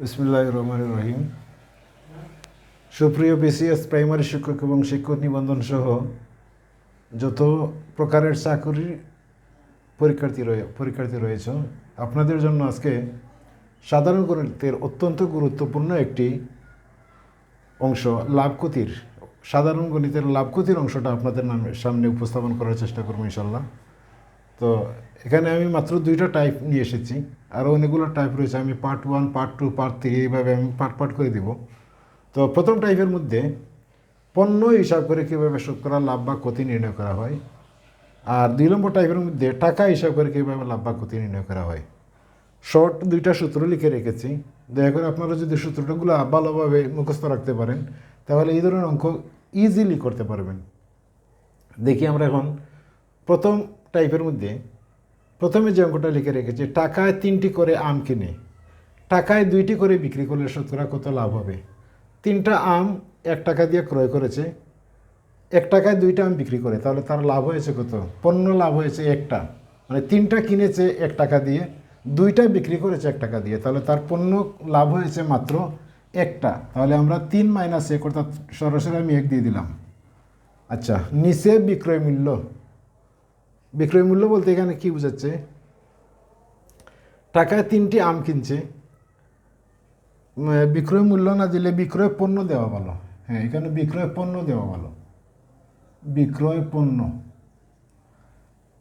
বিসমুল্লাহ রহমান রহিম। সুপ্রিয় BCS primary শিক্ষক এবং শিক্ষক নিবন্ধন সহ যত প্রকারের চাকরি পরীক্ষার্থী রয়ে পরীক্ষার্থী রয়েছে, আপনাদের জন্য আজকে সাধারণ গণিতের অত্যন্ত গুরুত্বপূর্ণ একটি অংশ লাভ ক্ষতির সাধারণ গণিতের লাভ ক্ষতির অংশটা আপনাদের নামে সামনে উপস্থাপন করার চেষ্টা করব ইনশাল্লাহ। তো এখানে আমি মাত্র দুইটা টাইপ নিয়ে এসেছি। আরও অনেকগুলো টাইপ রয়েছে। আমি part one part two part three এইভাবে আমি পার্ট পার্ট করে দিব। তো প্রথম টাইপের মধ্যে পণ্য হিসাব করে কীভাবে শতকরা লাভ বা ক্ষতি নির্ণয় করা হয়। আর দুই নম্বর টাইপের মধ্যে টাকা হিসাব করে কীভাবে লাভ বা ক্ষতি নির্ণয় করা হয়। শর্ট দুইটা সূত্র লিখে রেখেছি। দয়া করে আপনারা যদি সূত্রটাগুলো ভালোভাবে মুখস্থ রাখতে পারেন, তাহলে এই ধরনের অঙ্ক ইজিলি করতে পারবেন। দেখি আমরা এখন প্রথম টাইপের মধ্যে। প্রথমে যে অঙ্কটা লিখে রেখেছে, টাকায় তিনটি করে আম কিনে, টাকায় দুইটি করে বিক্রি করলে শতকরা কত লাভ হবে? তিনটা আম এক টাকা দিয়ে ক্রয় করেছে, এক টাকায় দুইটা আম বিক্রি করে, তাহলে তার লাভ হয়েছে কত? পণ্য লাভ হয়েছে একটা। মানে তিনটা কিনেছে এক টাকা দিয়ে, দুইটা বিক্রি করেছে এক টাকা দিয়ে, তাহলে তার পণ্য লাভ হয়েছে মাত্র একটা। তাহলে আমরা তিন মাইনাস এক, অর্থাৎ সরাসরি আমি এক দিয়ে দিলাম। আচ্ছা নিচে বিক্রয় মূল্য। বিক্রয় মূল্য বলতে এখানে কি বোঝাচ্ছে? টাকায় তিনটি আম কিনছে। বিক্রয় মূল্য না দিলে বিক্রয় পণ্য দেওয়া ভালো। হ্যাঁ এখানে বিক্রয় পণ্য দেওয়া ভালো। বিক্রয় পণ্য।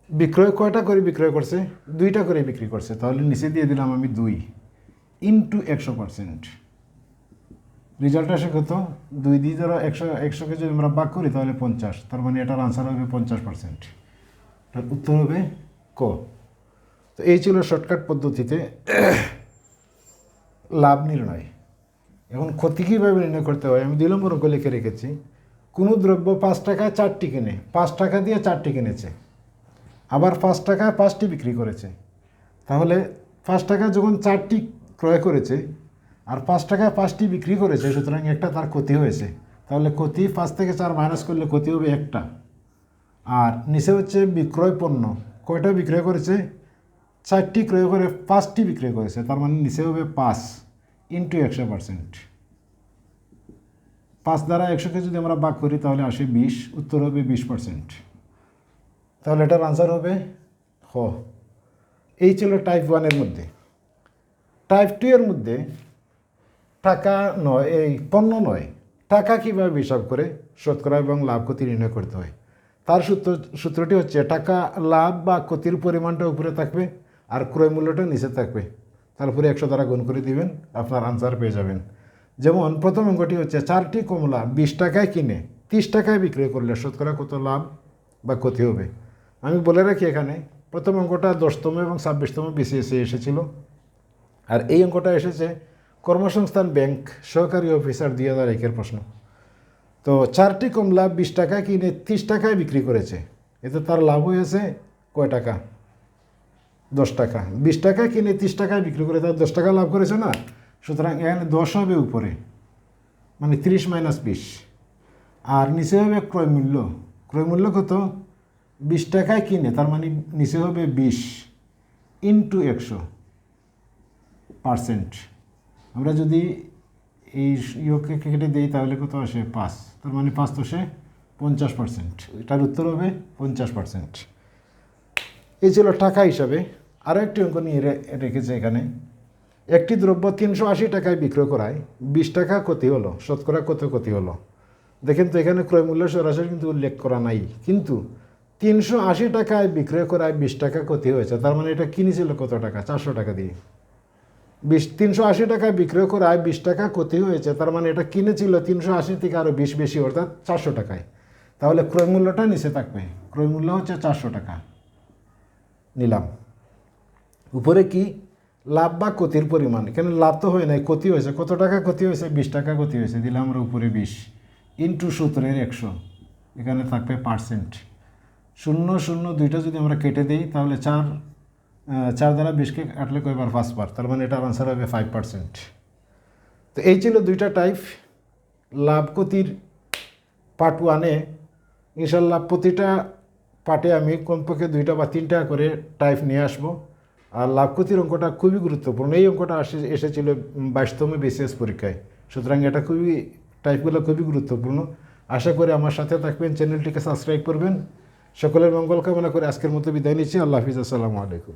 বিক্রয় কয়টা করে বিক্রয় করছে? দুইটা করে বিক্রি করছে। তাহলে নিচে দিয়ে দিলাম আমি দুই ইন্টু একশো পার্সেন্ট রেজাল্ট আসে কত? দুই দিয়ে ধরো একশো একশোকে যদি আমরা বাক করি তাহলে পঞ্চাশ। তার মানে এটার আনসার হবে পঞ্চাশ পার্সেন্ট তার উত্তর হবে ক। তো এই ছিল শর্টকাট পদ্ধতিতে লাভ নির্ণয়। এখন ক্ষতি কীভাবে নির্ণয় করতে হয়? আমি দুই নম্বর লিখে রেখেছি। কোনো দ্রব্য পাঁচ টাকায় চারটি কিনে। পাঁচ টাকা দিয়ে চারটি কিনেছে। আবার পাঁচ টাকায় পাঁচটি বিক্রি করেছে। তাহলে পাঁচ টাকা যখন চারটি ক্রয় করেছে আর পাঁচ টাকায় পাঁচটি বিক্রি করেছে, সুতরাং একটা তার ক্ষতি হয়েছে। তাহলে ক্ষতি পাঁচ থেকে চার মাইনাস করলে ক্ষতি হবে একটা। আর নিচে হচ্ছে বিক্রয় পণ্য। কয়টা বিক্রয় করেছে? চারটি ক্রয় করে, পাঁচটি বিক্রয় করেছে। তার মানে নিচে হবে পাঁচ ইন্টু একশো পার্সেন্ট পাঁচ দ্বারা একশোকে যদি আমরা বাক করি, তাহলে আসে বিশ, উত্তর হবে বিশ পার্সেন্ট তাহলে এটার আনসার হবে হ। এই ছিল টাইপ ওয়ানের মধ্যে। টাইপ টু এর মধ্যে টাকা নয়, এই পণ্য নয়। টাকা কীভাবে হিসাব করে শতকরা এবং লাভ ক্ষতি নির্ণয় করতে হয়? তার সূত্র, সূত্রটি হচ্ছে, টাকা, লাভ বা ক্ষতির পরিমাণটা উপরে থাকবে আর ক্রয় মূল্যটা নিচে থাকবে। তারপরে একশো দ্বারা গুণ করে দিবেন, আপনার আনসার পেয়ে যাবেন। যেমন, প্রথম অঙ্কটি হচ্ছে, চারটি কমলা বিশ টাকায় কিনে তিরিশ টাকায় বিক্রয় করলে শতকরা কত লাভ বা ক্ষতি হবে? আমি বলে রাখি এখানে, প্রথম অঙ্কটা দশতম এবং ছাব্বিশতম বিসিএসে এসেছিল। আর এই অঙ্কটা এসেছে কর্মসংস্থান ব্যাংক সহকারী অফিসার দুই হাজার একের প্রশ্ন। তো চারটি কমলা বিশ টাকায় কিনে তিরিশ টাকায় বিক্রি করেছে। এতে তার লাভ হয়েছে কয় টাকা? দশ টাকা। বিশ টাকায় কিনে তিরিশ টাকায় বিক্রি করে তার দশ টাকা লাভ করেছে না? সুতরাং এখানে দশ হবে উপরে মানে তিরিশ মাইনাস বিশ। আর নিচে হবে ক্রয় মূল্য। ক্রয় মূল্য কত? বিশ টাকায় কিনে, তার মানে নিচে হবে বিশ ইন্টু একশো পার্সেন্ট। আমরা যদি এই ইয়োকে কেটে দিই, তাহলে কত আসে? পাঁচ। তার মানে পাঁচ তো সে পঞ্চাশ পার্সেন্ট এটার উত্তর হবে পঞ্চাশ পার্সেন্ট এই ছিল টাকা হিসাবে। আরও একটি অঙ্ক নিয়ে রেখেছে এখানে। একটি দ্রব্য তিনশো আশি টাকায় বিক্রয় করায়, বিশ টাকা ক্ষতি হলো, শতকরা কত ক্ষতি হলো? দেখেন তো এখানে ক্রয় মূল্য সরাসরি কিন্তু উল্লেখ করা নাই। কিন্তু তিনশো আশি টাকায় বিক্রয় করায় বিশ টাকা ক্ষতি হয়েছে। তার মানে এটা কিনেছিল কত টাকা? চারশো টাকা দিয়ে। বিশ, তিনশো আশি টাকায় বিক্রয় করায় বিশ টাকা ক্ষতি হয়েছে, তার মানে এটা কিনেছিল তিনশো আশি থেকে আরও বিশ বেশি, অর্থাৎ চারশো টাকায়। তাহলে ক্রয় মূল্যটা নিচে থাকবে। ক্রয় মূল্য হচ্ছে চারশো টাকা। নিলাম। উপরে কি? লাভ বা ক্ষতির পরিমাণ। এখানে লাভ তো হয় নাই, ক্ষতি হয়েছে। কত টাকা ক্ষতি হয়েছে? বিশ টাকা ক্ষতি হয়েছে। দিলাম আমরা উপরে বিশ। ইন্টু সূত্রের একশো। এখানে থাকবে পার্সেন্ট শূন্য শূন্য দুইটা যদি আমরা কেটে দিই, তাহলে চার চার দ্বারা বিশকে কাটলে কয়বার বার তার মানে এটার আনসার হবে ফাইভ পার্সেন্ট তো এই ছিল দুইটা টাইপ লাভ ক্ষতির পার্ট ওয়ানে ইনশাল্লাহ প্রতিটা পার্টে আমি কমপক্ষে দুইটা বা তিনটা করে টাইপ নিয়ে আসব। আর লাভ ক্ষতির অঙ্কটা খুবই গুরুত্বপূর্ণ। এই অঙ্কটা আসে, এসেছিল বাইশতম বিসিএস পরীক্ষায়। সুতরাং এটা খুবই টাইপগুলো খুবই গুরুত্বপূর্ণ। আশা করি আমার সাথে থাকবেন, চ্যানেলটিকে সাবস্ক্রাইব করবেন। সকলের মঙ্গল কামনা করে আজকের মতো বিদায় নিচ্ছি। আল্লাহ হাফিজ, আসসালামু আলাইকুম।